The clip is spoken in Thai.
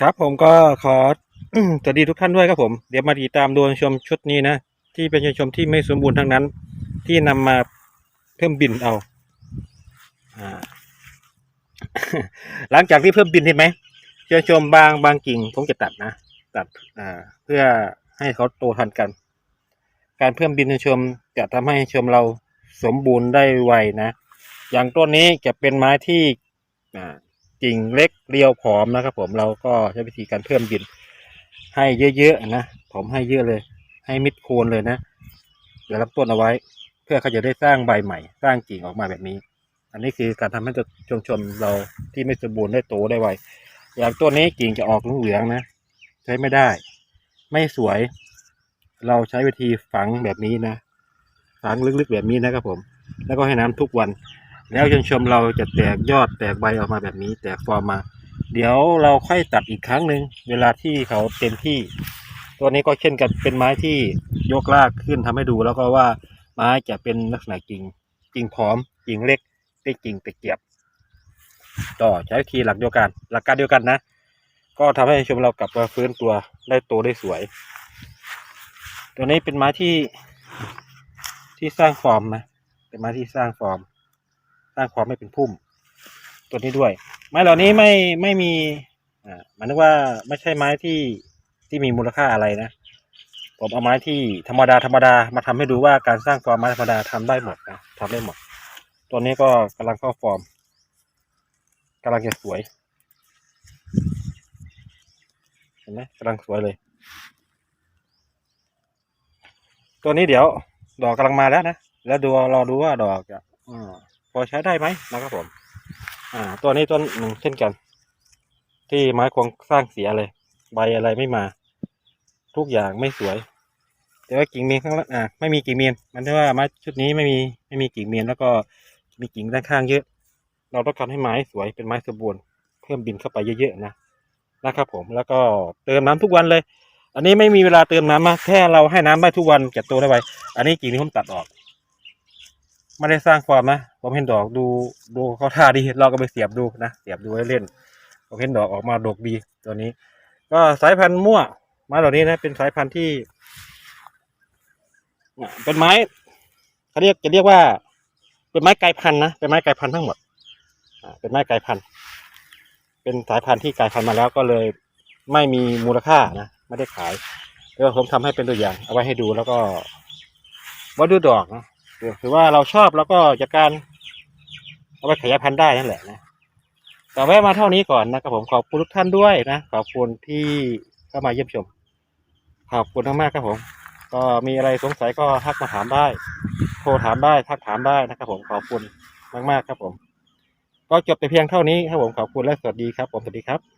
ครับผมก็ขอสวัสดีทุกท่านด้วยครับผม เดี๋ยวมาติดตามดูชมชุดนี้นะ ที่เป็นชมที่ไม่สมบูรณ์ทั้งนั้น ที่นำมาเพิ่มบินเอาอหลังจากที่เพิ่มบินใช่ไหมเชิญชมบางบางกิ่งผมจะตัดนะ ตัดอ่าเพื่อให้เขาโตทันกัน การเพิ่มบินชมจะทำให้ชมเราสมบูรณ์ได้ไวนะ อย่างต้นนี้จะเป็นไม้ที่อ่า กิ่งเล็กเรียวผอมนะครับ ผมเราก็ใช้วิธีการเพิ่มดิน ให้เยอะๆนะผมให้เยอะเลย ให้มิดโคนเลยนะเดี๋ยวรับต้นเอาไว้ เพื่อเขาจะได้สร้างใบใหม่ สร้างกิ่งออกมาแบบนี้ อันนี้คือการทำให้ต้นชมชมเราที่ไม่สมบูรณ์ได้โตได้ไวอย่างต้นนี้กิ่งจะออกเหลืองๆนะใช้ไม่ได้ ไม่สวย เราใช้วิธีฝังแบบนี้นะฝังลึกๆแบบนี้นะครับผม แล้วก็ให้น้ำทุกวัน แล้วชนชมเราจะแตกยอดแตกใบออกมาแบบนี้ แตกฟอร์มมา เดี๋ยวเราค่อยตัดอีกครั้งหนึ่งเวลาที่เขาเต็มที่ ตัวนี้ก็เช่นกันเป็นไม้ที่ยกรากขึ้นทำให้ดู แล้วก็ว่าไม้จะเป็นลักษณะกิ่งกิ่งผอมกิ่งเล็กเป็นกิ่งตะเกียบ ต่อใช้วิธีหลักเดียวกัน หลักการเดียวกันนะ ก็ทำให้ชมเรากลับมาฟื้นตัวได้โตได้สวย ตัวนี้เป็นไม้ที่ที่สร้างฟอร์มนะเป็นไม้ที่สร้างฟอร์ม สร้างความไม่เป็นพุ่มตัวนี้ด้วย ไม้เหล่านี้ไม่ไม่มีอ่าหมายถึงว่าไม่ใช่ไม้ที่ที่มีมูลค่าอะไรนะ ผมเอาไม้ที่ธรรมดาธรรมดามาทำให้ดูว่าการสร้างฟอร์มไม้ธรรมดาทำได้หมดนะทำได้หมด ตัวนี้ก็กำลังเข้าฟอร์มกำลังจะสวยเห็นไหมกำลังสวยเลย ตัวนี้เดี๋ยว ดอกกำลังมาแล้วนะ แล้วดูรอดูว่าดอกจะอา พอใช้ได้ไหมนะครับผม อ่า ตัวนี้ต้นหนึ่งเช่นกัน ที่ไม้โครงสร้างเสียเลย ใบอะไรไม่มา ทุกอย่างไม่สวย แต่ว่ากิ่งเมียนข้างล่างอ่าไม่มีกิ่งเมียนมันเรียกว่าไม้ชุดนี้ไม่มีไม่มีกิ่งเมียนแล้วก็มีกิ่งด้านข้างเยอะ เราต้องการให้ไม้สวยเป็นไม้สมบูรณ์เพิ่มบินเข้าไปเยอะๆนะนะครับผมแล้วก็เติมน้ำทุกวันเลย อันนี้ไม่มีเวลาเติมน้ำมาแค่เราให้น้ำได้ทุกวันจะโตได้ไวอันนี้กิ่งที่ผมตัดออก ไม่ได้สร้างความนะ ผมเห็นดอกดูดูเขาท่าดีเราก็ไปเสียบดูนะ เสียบดูให้เล่น ผมเห็นดอกออกมาดกดีตัวนี้ ก็สายพันธุ์มั่วม้เหล่านี้นะ เป็นสายพันธุ์ที่เนี่ยเป็นไม้เขาเรียกจะเรียกว่า เป็นไม้ไกลพันธุ์นะ เป็นไม้ไกลพันธุ์ทั้งหมดเป็นไม้ไกลพันธุ์ เป็นสายพันธุ์ที่กลายพันธุ์มาแล้วก็เลยไม่มีมูลค่านะ ไม่ได้ขายเดี๋ยวผมทำให้เป็นตัวอย่าง เอาไว้ให้ดูแล้วก็วัดดูดอกนะ ถือว่าเราชอบแล้วก็จากการเอาไปขยายพันธุ์ได้นั่นแหละนะแต่แวะมาเท่านี้ก่อนนะครับผมขอบคุณทุกท่านด้วยนะขอบคุณที่เข้ามาเยี่ยมชม ขอบคุณมากๆครับผม ก็มีอะไรสงสัยก็ทักมาถามได้ โทรถามได้ทักถามได้นะครับผมขอบคุณมากๆครับผม ก็จบแต่เพียงเท่านี้ครับผมขอบคุณและสวัสดีครับ ผมสวัสดีครับ